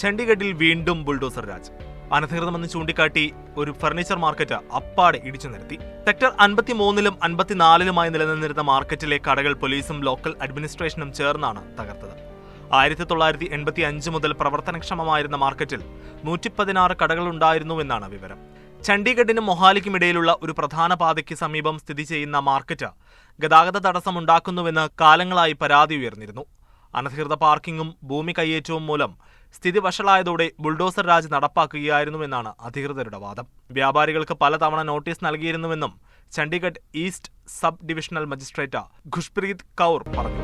ചണ്ഡീഗഡിൽ വീണ്ടും ബുൾഡോസർ രാജ്. അനധികൃതമെന്ന് ചൂണ്ടിക്കാട്ടി ഒരു ഫർണിച്ചർ മാർക്കറ്റ് അപ്പാടെ ഇടിച്ചു നിർത്തി സെക്ടർ അൻപത്തിമൂന്നിലും അൻപത്തിനാലിലുമായി നിലനിന്നിരുന്ന മാർക്കറ്റിലെ കടകൾ പോലീസും ലോക്കൽ അഡ്മിനിസ്ട്രേഷനും ചേർന്നാണ് തകർത്തത്. ആയിരത്തി തൊള്ളായിരത്തി എൺപത്തി അഞ്ച് മുതൽ പ്രവർത്തനക്ഷമമായിരുന്ന മാർക്കറ്റിൽ നൂറ്റി പതിനാറ് കടകളുണ്ടായിരുന്നുവെന്നാണ് വിവരം. ചണ്ഡീഗഡിനും മൊഹാലിക്കും ഇടയിലുള്ള ഒരു പ്രധാന പാതയ്ക്ക് സമീപം സ്ഥിതി ചെയ്യുന്ന മാർക്കറ്റ് ഗതാഗത തടസ്സമുണ്ടാക്കുന്നുവെന്ന് കാലങ്ങളായി പരാതി ഉയർന്നിരുന്നു. അനധികൃത പാർക്കിംഗും ഭൂമി കയ്യേറ്റവും മൂലം സ്ഥിതി വഷളായതോടെ ബുൾഡോസർ രാജ് നടപ്പാക്കുകയായിരുന്നുവെന്നാണ് അധികൃതരുടെ വാദം. വ്യാപാരികൾക്ക് പലതവണ notice നൽകിയിരുന്നുവെന്നും Chandigarh east sub divisional magistrate Khushpreet Kaur പറഞ്ഞു.